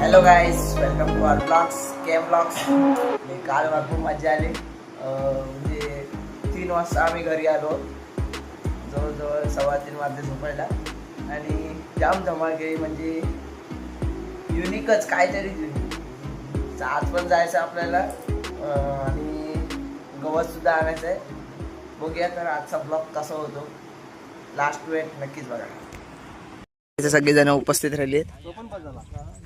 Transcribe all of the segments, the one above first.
Hello guys welcome to our blogs came blogs काल मला खूप मजा आली. म्हणजे तीन वाजता आम्ही घरी आलो. जवळजवळ सव्वा तीन वाजले झोपायला. आणि जाम धमाल केली म्हणजे युनिकच काहीतरी युनिक आज पण जायचं आपल्याला. आणि गवत सुद्धा आणायचं आहे बघूया तर आजचा ब्लॉग कसा होतो. लास्ट वेळ नक्कीच बघा. सगळेजण उपस्थित राहिले शांत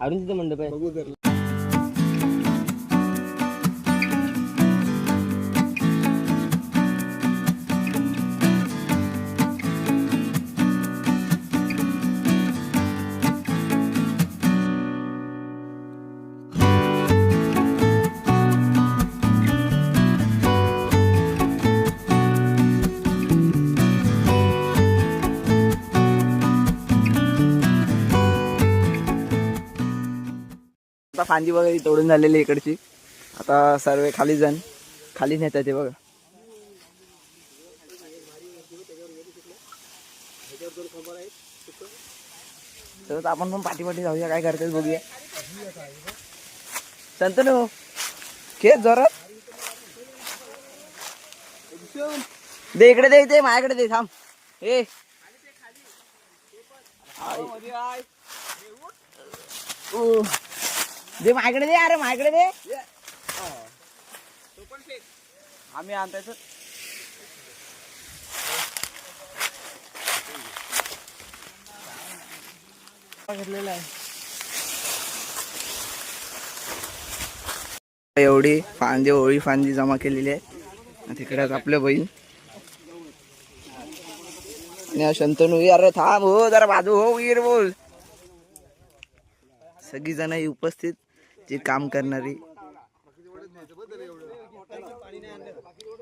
अरुंधती मंडप आहे. आता फांदी वगैरे तोडून झालेली इकडची. आता सर्व खाली जण खाली नेतात ते बघा. तर आपण पण पाठी जाऊया काय करतात बघूया. संतनू खेळ जोरात. दे इकडे दे दे माझ्याकडे दे थांब. ए. ओ. दे माझ्याकडे दे अरे माझ्याकडे दे. आम्ही आणतायच. घेतलेला आहे. एवढी फांदी ओळी फांदी जमा केलेली आहे. तिकडे आपल्या बहीण शंतनू अरे थांब हो जरा बाजू हो वीर बोल. सगळी जण उपस्थित. जी काम करणारी.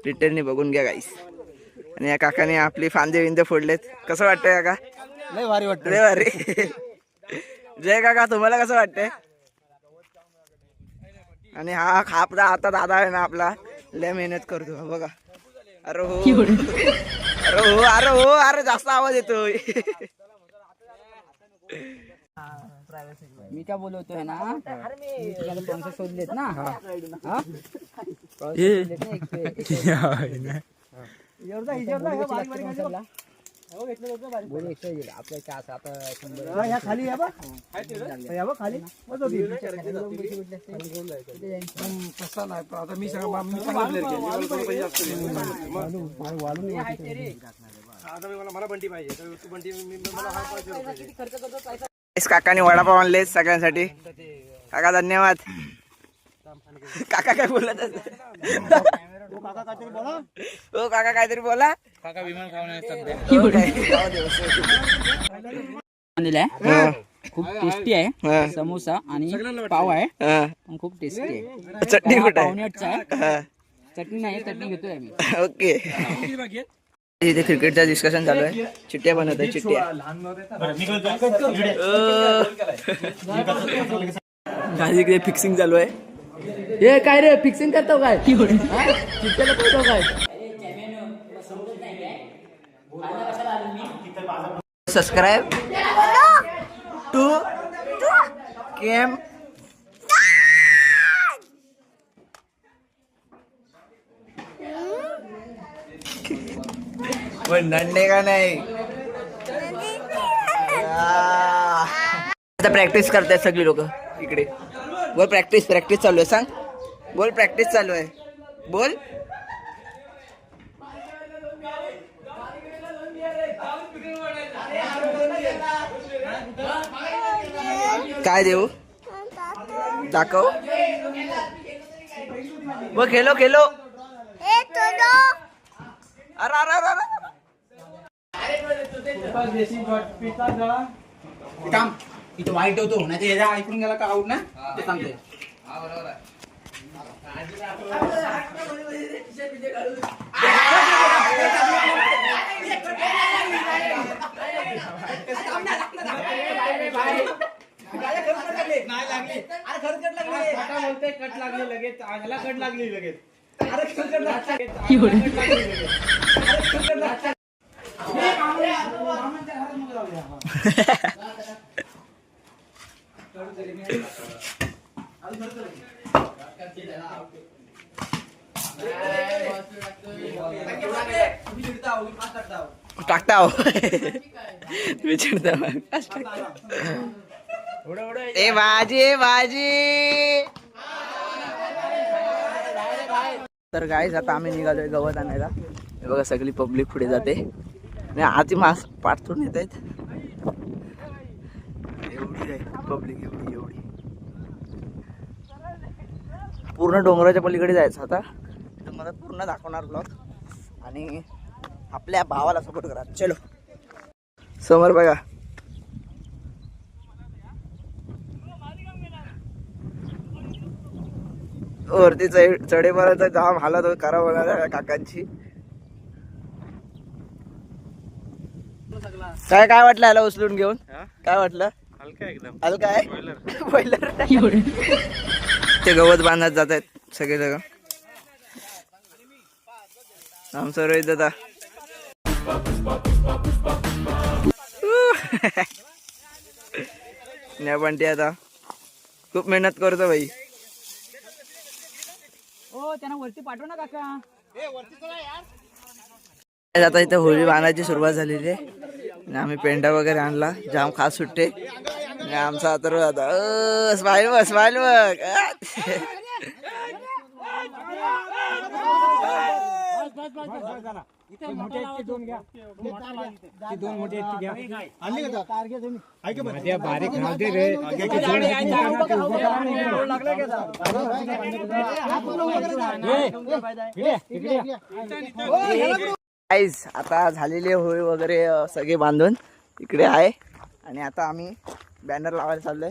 रिटर्ननी बघून घ्या गाईस आणि या काकाने आपली फांदे विंदे फोडलेत. कसं वाटतंय काका? लय भारी वाटत अरे अरे जय काका तुम्हाला कसं वाटतंय? आणि हा खापदा आता दादा आहे ना आपला. लय मेहनत करतो बघा. अरे हो. अरे हो अरे हो अरे जास्त आवाज येतोय. मी काय बोलवतोय ना? मी तुझ्याकडे पैसे शोधलेत ना. हा? बोल एकशे दिले. आपल्या इथे असं आता शंभर. ह्या खाली या बा. या बा खाली. मजा होती. तसा नाही. पण आता मी सगळं मी player केला. मला थोडं. आता मी मला मला बंटी पाहिजे. तर तू बंटी मी- मी- मला हा काकाने वडापाव आणले सगळ्यांसाठी. काका धन्यवाद. काका काय बोलत आहेत? ओ काका काहीतरी बोला. हो काका काहीतरी बोला. काका विमान खाऊन खूप टेस्टी आहे. हा, समोसा आणि पाव आहे. हा. पण खूप टेस्टी आहे. चटणी कुठे हा, चटणी नाही चटणी घेतोय ओके. इथे क्रिकेटचं डिस्कशन चालू आहे. चिट्ट्या बनवत आहे चिट्ट्या. गाडी इकडे फिक्सिंग चालू आहे? हे काय रे फिक्सिंग करतो काय? चिट्ट्याला करतो काय? सबस्क्राईब टू केम पण नंडे का नाही. आता प्रॅक्टिस करतायत सगळी लोक इकडे. बोल प्रॅक्टिस प्रॅक्टिस चालू आहे सांग. बोल प्रॅक्टिस चालू आहे. बोल. काय देऊ? दाखव. वो खेलो खेलो. अरे अरे. काम. इथे वाईट होतो नाही याच्या ऐकून गेला का आऊट ना? ते सांगते कट लागली लगेच. ह्याला कट लागली लगेच. टाकता विचारता ए भाजी ए भाजी तर गाईज आता आम्ही निघालोय गवत आणायला. बघा सगळी पब्लिक पुढे जाते. आणि आधी मास्क पाठवून येत आहेत. पब्लिक एवढी एवढी. पूर्ण डोंगराच्या पलीकडे जायचं आता. तर मला पूर्ण दाखवणार ब्लॉग आणि आपल्या भावाला सपोर्ट करा. चलो. समोर बघा. वरती चढ चढेपर्यंत जाम हालत करा बघा काकांची. काय काय वाटलं याला उचलून घेऊन? काय वाटलं? हलका एकदम. हलका आहे? बॉयलर ते गवत बांधत जात आहेत सगळे जण आमचं रोहित दादा. नाही पण ते आता. खूप मेहनत करतो भाई हो त्यांना वरती पाठव ना काका. आता इथे होळी बांधायची सुरुवात झालेली आहे. आम्ही पेंडा वगैरे आणला. जाम खास सुट्टे. आणि आमचा तर आता स्माईल बघ स्माईल बघ. अ. आईज आता झालेले होळी वगैरे सगळे बांधून इकडे आहे. आणि आता आम्ही बॅनर लावायला चाललोय.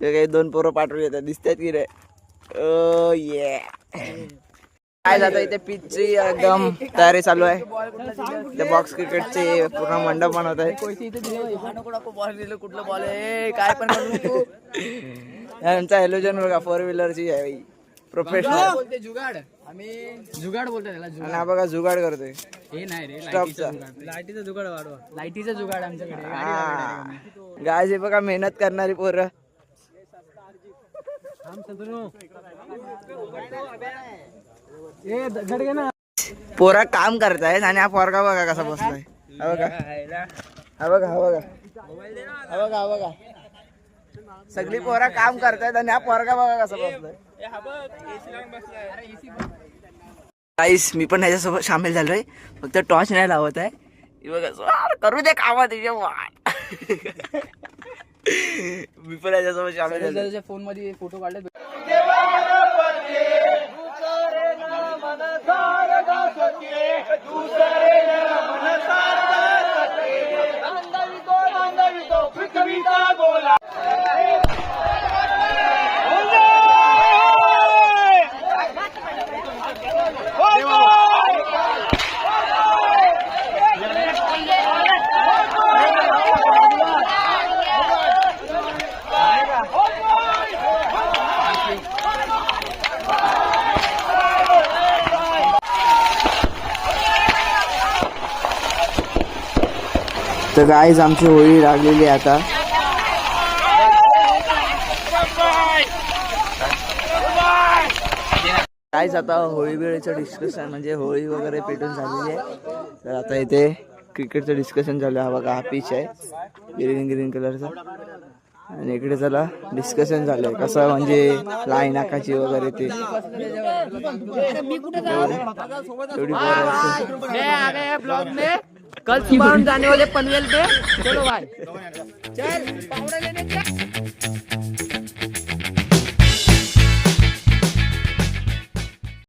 आहे काही दोन पोरं पाठवले येतात. दिसतात की रे अ, ये काय जातं इथे पिचची एकदम तयारी चालू आहे. ते बॉक्स क्रिकेटचे पूर्ण मंडप बनवत आहे. कुठलं बॉल आहे काय पण यांचा हॅलोजन बघा फोर व्हीलरची आहे. प्रोफेशनल जुगाड. जुगाड बोलतो त्याला आणि हा बघा जुगाड करतोय. हे नाही रे लाईटीचा जुगाड. वाढवा. लाईटीचा जुगाड आमच्याकडे हा. हे बघा मेहनत करणारी पोरं. पोरा काम करतायत आणि हा पोरगा बघा कसा बसलाय. हा बघा. हा बघा हा बघा. हा बघा हा बघा. सगळी पोरा काम करतायत आणि हा पोरगा बघा कसा बसलाय. मी पण ह्याच्यासोबत सामील झालोय. फक्त टॉर्च नाही लावत आहे. करू दे कामा वाट मी पण ह्याच्यासोबत सामील झालोय. त्याच्या फोनमध्ये फोटो काढले तर गाईज आमची होळी लागलेली आहे आता. गायज आता होळी वेळेचं डिस्कशन म्हणजे होळी वगैरे पेटून झालेली आहे. तर आता इथे क्रिकेटचं डिस्कशन झालं हा बघा हा पिच आहे. ग्रीन ग्रीन कलरचा आणि इकडे चला डिस्कशन झालं कसं म्हणजे लाईन आकाची वगैरे ते. तेवढी कल सुबह हम जाने वाले पनवेल पे चलो भाई चल पावड़ा लेने